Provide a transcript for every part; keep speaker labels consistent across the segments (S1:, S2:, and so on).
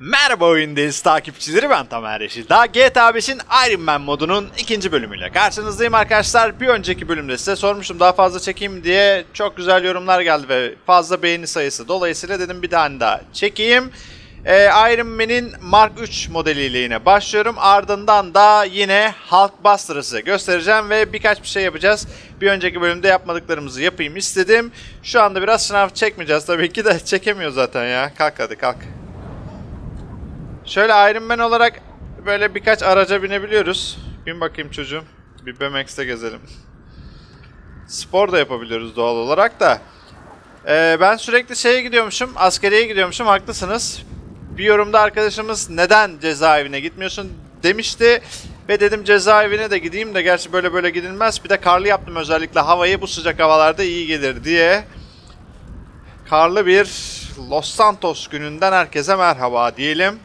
S1: Merhaba oyundayız takipçileri ben Tamer Yeşil. Daha GTA 5'in Iron Man modunun ikinci bölümüyle karşınızdayım arkadaşlar. Bir önceki bölümde size sormuştum daha fazla çekeyim diye çok güzel yorumlar geldi ve fazla beğeni sayısı. Dolayısıyla dedim bir tane daha çekeyim. Ee, Iron Man'in Mark 3 modeliyle yine başlıyorum. Ardından da yine Hulkbuster'ı size göstereceğim ve birkaç bir şey yapacağız. Bir önceki bölümde yapmadıklarımızı yapayım istedim. Şu anda biraz sınav çekmeyeceğiz tabii ki de çekemiyor zaten ya. Kalk hadi kalk. Şöyle Iron Man olarak böyle birkaç araca binebiliyoruz. Bin bakayım çocuğum. Bir BMX'te gezelim. Spor da yapabiliyoruz doğal olarak da. Ee, ben sürekli şeye gidiyormuşum, askeriye gidiyormuşum, haklısınız. Bir yorumda arkadaşımız neden cezaevine gitmiyorsun demişti. Ve dedim cezaevine de gideyim de gerçi böyle böyle gidilmez. Bir de karlı yaptım özellikle havayı bu sıcak havalarda iyi gelir diye. Karlı bir Los Santos gününden herkese merhaba diyelim.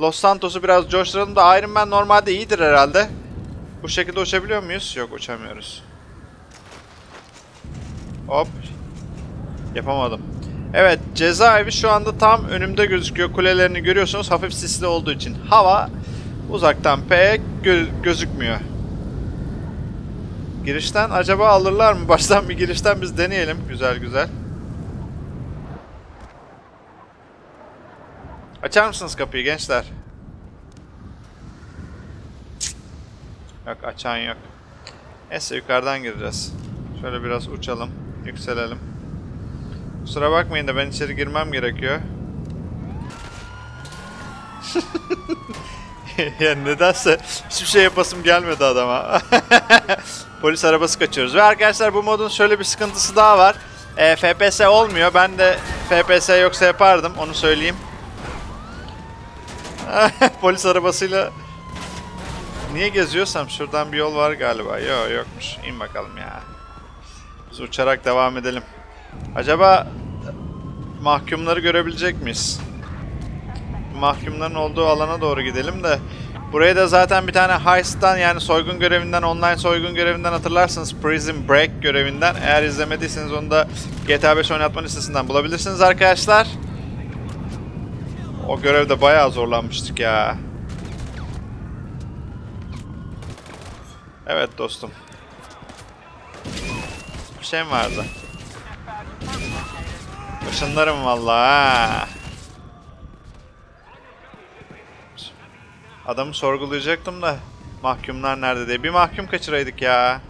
S1: Los Santos'u biraz coşturalım da Iron Man normalde iyidir herhalde. Bu şekilde uçabiliyor muyuz? Yok uçamıyoruz. Hop. Yapamadım. Evet cezaevi şu anda tam önümde gözüküyor. Kulelerini görüyorsunuz hafif sisli olduğu için. Hava uzaktan pek gö gözükmüyor. Girişten acaba alırlar mı? Baştan bir girişten biz deneyelim. Güzel güzel. Açar mısınız kapıyı gençler? Yok açan yok. Neyse yukarıdan gireceğiz. Şöyle biraz uçalım. Yükselelim. Kusura bakmayın da ben içeri girmem gerekiyor. yani nedense hiçbir şey yapasım gelmedi adama. Polis arabası kaçıyoruz. Ve arkadaşlar bu modun şöyle bir sıkıntısı daha var. E, FPS olmuyor. Ben de FPS yoksa yapardım onu söyleyeyim. Polis arabasıyla niye geziyorsam şuradan bir yol var galiba. Yok yokmuş. İn bakalım ya. Biz uçarak devam edelim. Acaba mahkumları görebilecek miyiz? Mahkumların olduğu alana doğru gidelim de buraya da zaten bir tane heist'tan yani soygun görevinden online soygun görevinden hatırlarsınız Prison Break görevinden eğer izlemediyseniz onu da GTA 5 oynatma listesinden bulabilirsiniz arkadaşlar. O görevde bayağı zorlanmıştık ya. Evet dostum. Bir şey mi vardı? Işınlarım vallahi ha. Adamı sorgulayacaktım da mahkumlar nerede diye. Bir mahkum kaçıraydık ya.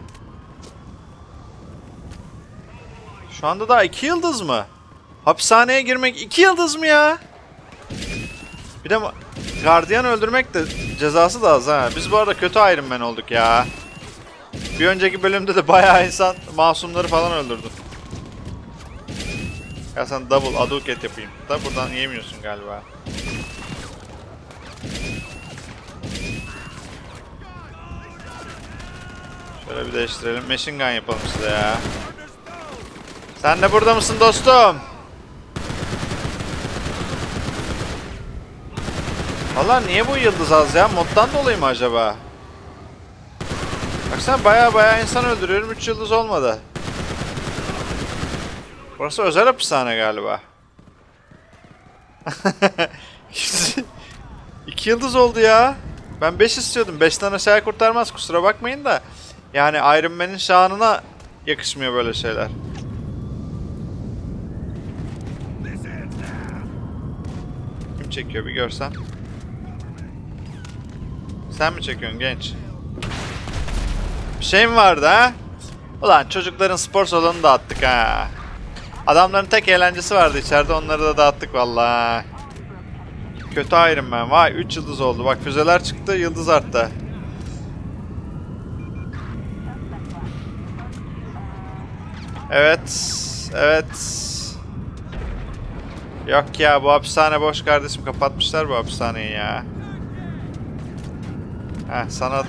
S1: Şu anda daha iki yıldız mı? Hapishaneye girmek iki yıldız mı ya? Bir de gardiyan öldürmek de cezası da az ha. Biz bu arada kötü Iron Man olduk ya. Bir önceki bölümde de bayağı insan masumları falan öldürdü. Ya sen double aduket yapayım. Da buradan yemiyorsun galiba. Şöyle bir değiştirelim. Machine gun yapalım size ya. Sen de burada mısın dostum? Valla niye bu yıldız az ya? Moddan dolayı mı acaba? Baksana baya baya insan öldürüyorum. 3 yıldız olmadı. Burası özel hapishane galiba. 2 yıldız oldu ya. Ben 5 istiyordum. 5'ten aşağıya kurtarmaz kusura bakmayın da. Yani Iron Man'in şanına yakışmıyor böyle şeyler. Kim çekiyor bir görsen. Sen mi çekiyorsun genç? Bir şey mi vardı ha? Ulan çocukların spor salonunu dağıttık ha. Adamların tek eğlencesi vardı içeride onları da dağıttık vallahi. Kötü Iron Man. Vay 3 yıldız oldu. Bak füzeler çıktı yıldız arttı. Evet. Evet. Yok ya bu hapishane boş kardeşim. Kapatmışlar bu hapishaneyi ya. Heh sana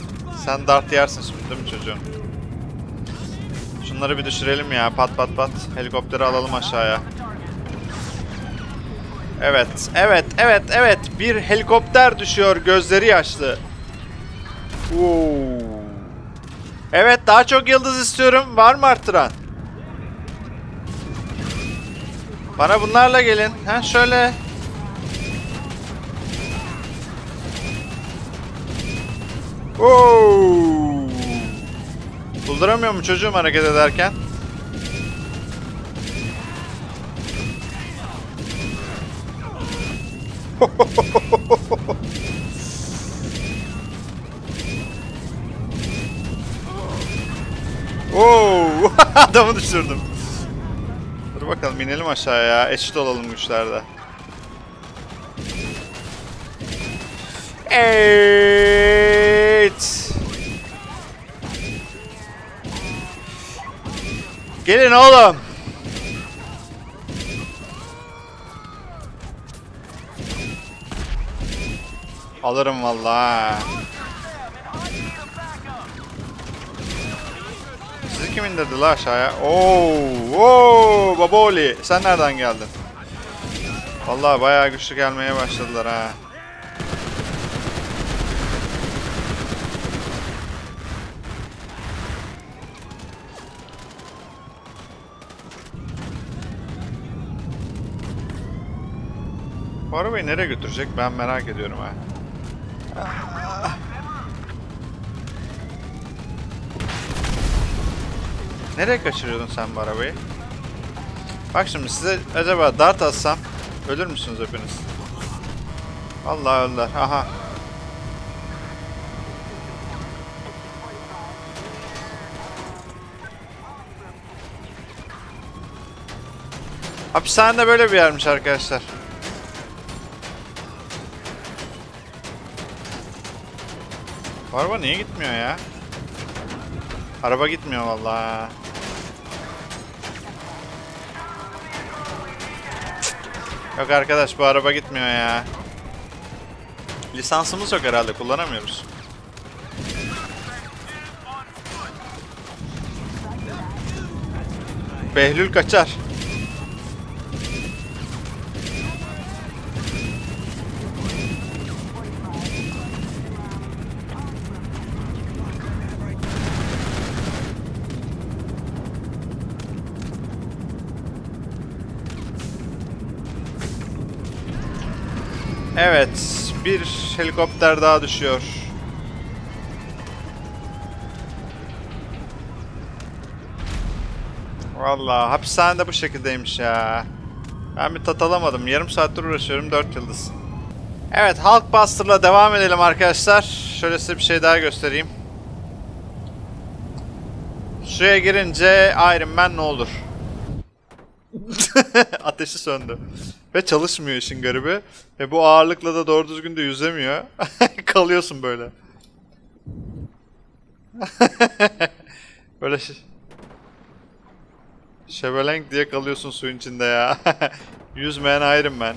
S1: sen dart yersin şimdi değil mi çocuğum? Şunları bir düşürelim ya pat pat pat. Helikopteri alalım aşağıya. Evet, evet, evet, evet. Bir helikopter düşüyor gözleri yaşlı. Oo. Evet daha çok yıldız istiyorum. Var mı arttıran? Bana bunlarla gelin. Ha şöyle. Oo! Bulduramıyor mu çocuğum hareket ederken? Oo! Adamı düşürdüm. Dur bakalım inelim aşağıya ya. Eşit olalım güçlerde. Evet. Gelin oğlum. Alırım vallahi. Sizi kim indirdi la aşağıya? Oo, oo, Baboli, sen nereden geldin? Vallahi bayağı güçlü gelmeye başladılar ha. Arabayı nereye götürecek ben merak ediyorum ha. Nereye kaçırıyordun sen bu arabayı? Bak şimdi size acaba dart atsam ölür müsünüz hepiniz? Allah Allah. Aha. Hapishane böyle bir yermiş arkadaşlar. Araba niye gitmiyor ya? Araba gitmiyor vallahi. Yok arkadaş bu araba gitmiyor ya. Lisansımız yok herhalde kullanamıyoruz. Behlül kaçar. Helikopter daha düşüyor. Vallahi hapishanede bu şekildeymiş ya. Ben bir tat alamadım. Yarım saattir uğraşıyorum 4 yıldız. Evet Hulkbuster'la devam edelim arkadaşlar. Şöyle size bir şey daha göstereyim. Suya girince Iron Man ne olur? Ateşi söndü. Ve çalışmıyor işin garibi. Ve bu ağırlıkla da doğru düzgün de yüzemiyor. Kalıyorsun böyle. böyle şey. Şebelenk diye kalıyorsun suyun içinde ya. Yüzmeyen Iron Man.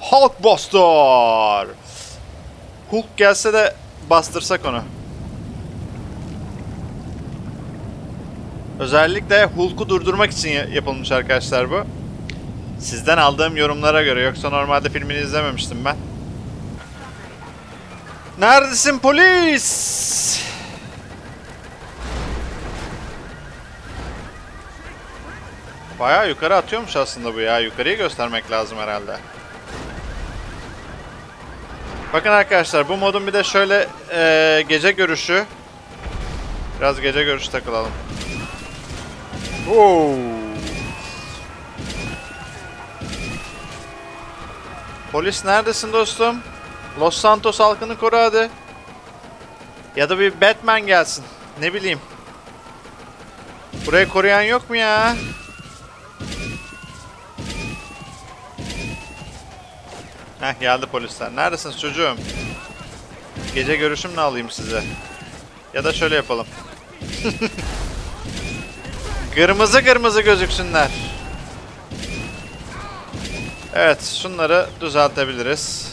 S1: Hulkbuster! Hulk gelse de bastırsak onu. Özellikle Hulk'u durdurmak için ya- yapılmış arkadaşlar bu. Sizden aldığım yorumlara göre yoksa normalde filmini izlememiştim ben. Neredesin polis? Bayağı yukarı atıyormuş aslında bu ya. Yukarıyı göstermek lazım herhalde. Bakın arkadaşlar bu modun bir de şöyle eee, gece görüşü. Biraz gece görüşü takılalım. Oo. Polis neredesin dostum? Los Santos halkını koru hadi. Ya da bir Batman gelsin. Ne bileyim. Burayı koruyan yok mu ya? Heh geldi polisler. Neredesiniz çocuğum? Gece görüşümle alayım size. Ya da şöyle yapalım. Kırmızı kırmızı gözüksünler. Evet, şunları düzeltebiliriz.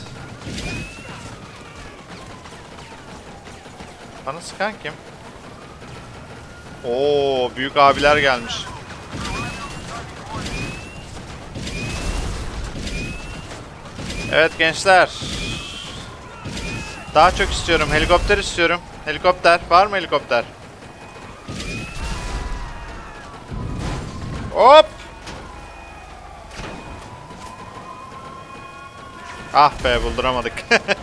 S1: Bana sıkan kim? Oo, büyük abiler gelmiş. Evet gençler. Daha çok istiyorum. Helikopter istiyorum. Helikopter. Var mı helikopter? Hop. Ah be bulduramadık.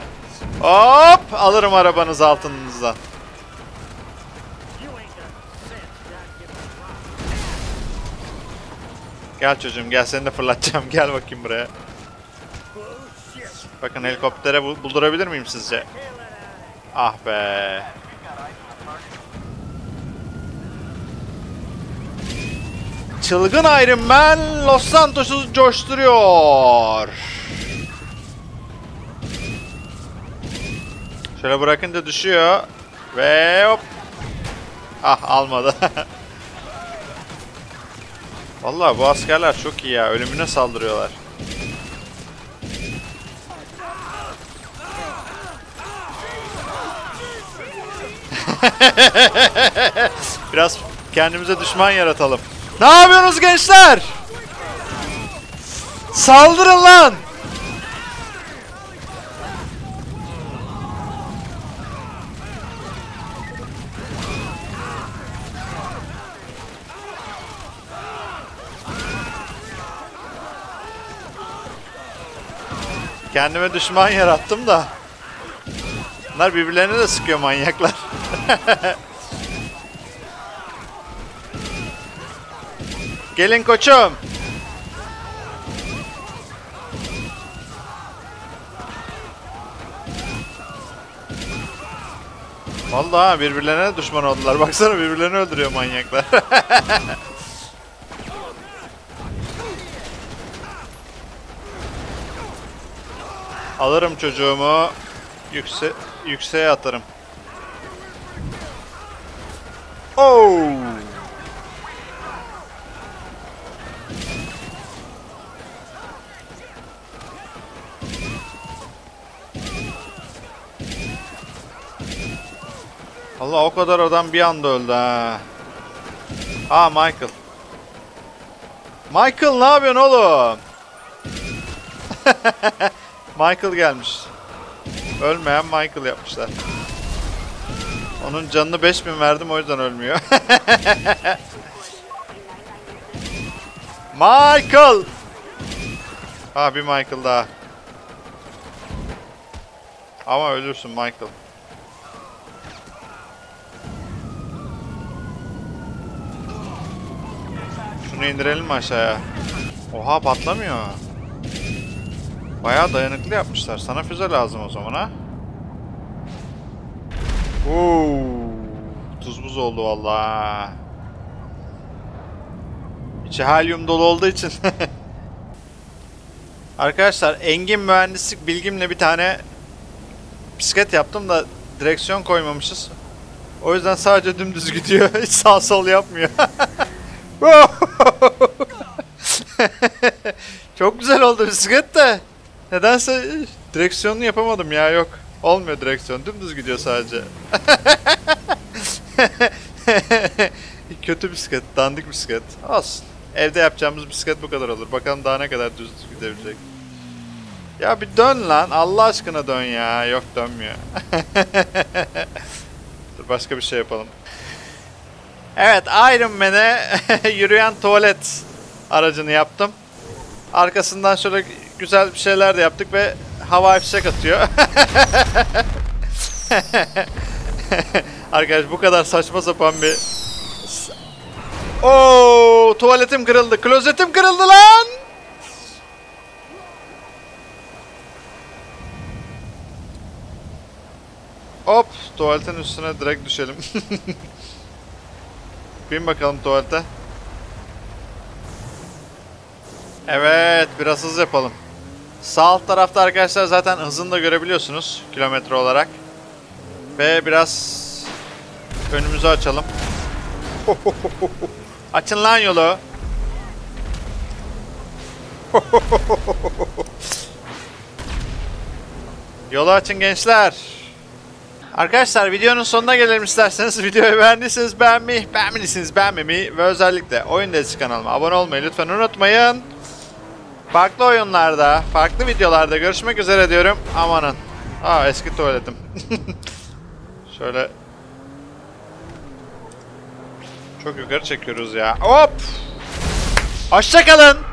S1: Hop! Alırım arabanızı altınınızdan. Gel çocuğum gel seni de fırlatacağım. Gel bakayım buraya. Bakın helikoptere bul- buldurabilir miyim sizce? Ah be. Çılgın Iron Man Los Santos'u coşturuyor. Şöyle bırakınca düşüyor. Ve hop. Ah almadı. Vallahi bu askerler çok iyi ya. Ölümüne saldırıyorlar. Biraz kendimize düşman yaratalım. Ne yapıyorsunuz gençler? Saldırın lan! Kendime düşman yarattım da. Bunlar birbirlerine de sıkıyor manyaklar. Gelin koçum. Vallahi birbirlerine düşman oldular. Baksana birbirlerini öldürüyor manyaklar. Alırım çocuğumu. Yükse yükseğe atarım. Oh! Allah o kadar adam bir anda öldü ha. Aa Michael. Michael ne yapıyorsun oğlum? Michael gelmiş. Ölmeyen Michael yapmışlar. Onun canını 5000 verdim o yüzden ölmüyor. Michael! Ha bir Michael daha. Ama ölürsün Michael. Şunu indirelim mi aşağıya? Oha patlamıyor. Bayağı dayanıklı yapmışlar. Sana füze lazım o zaman ha. Oo, tuz buz oldu vallahi. İçi helyum dolu olduğu için. Arkadaşlar engin mühendislik bilgimle bir tane bisiklet yaptım da direksiyon koymamışız. O yüzden sadece dümdüz gidiyor. Hiç sağ sol yapmıyor. Çok güzel oldu bisiklet de. Nedense direksiyonunu yapamadım ya yok. Olmuyor direksiyon. Dümdüz gidiyor sadece. Kötü bisiklet, dandik bisiklet. Olsun. Evde yapacağımız bisiklet bu kadar olur. Bakalım daha ne kadar düz gidebilecek. Ya bir dön lan. Allah aşkına dön ya. Yok dönmüyor. Dur başka bir şey yapalım. Evet Iron Man'e yürüyen tuvalet aracını yaptım. Arkasından şöyle güzel bir şeyler de yaptık ve hava fişek atıyor. Arkadaş bu kadar saçma sapan bir... Oo, tuvaletim kırıldı. Klozetim kırıldı lan. Hop, tuvaletin üstüne direkt düşelim. Bin bakalım tuvalete. Evet, biraz hız yapalım. Sağ alt tarafta arkadaşlar zaten hızını da görebiliyorsunuz kilometre olarak. Ve biraz önümüzü açalım. Açın lan yolu. Yolu açın gençler. Arkadaşlar videonun sonuna gelelim isterseniz. Videoyu beğendiyseniz beğenmeyi, beğenmediyseniz beğenmemeyi ve özellikle Oyun Delisi kanalıma abone olmayı lütfen unutmayın. Farklı oyunlarda, farklı videolarda görüşmek üzere diyorum. Amanın. Aa eski tuvaletim. Şöyle. Çok yukarı çekiyoruz ya. Hop! Hoşçakalın.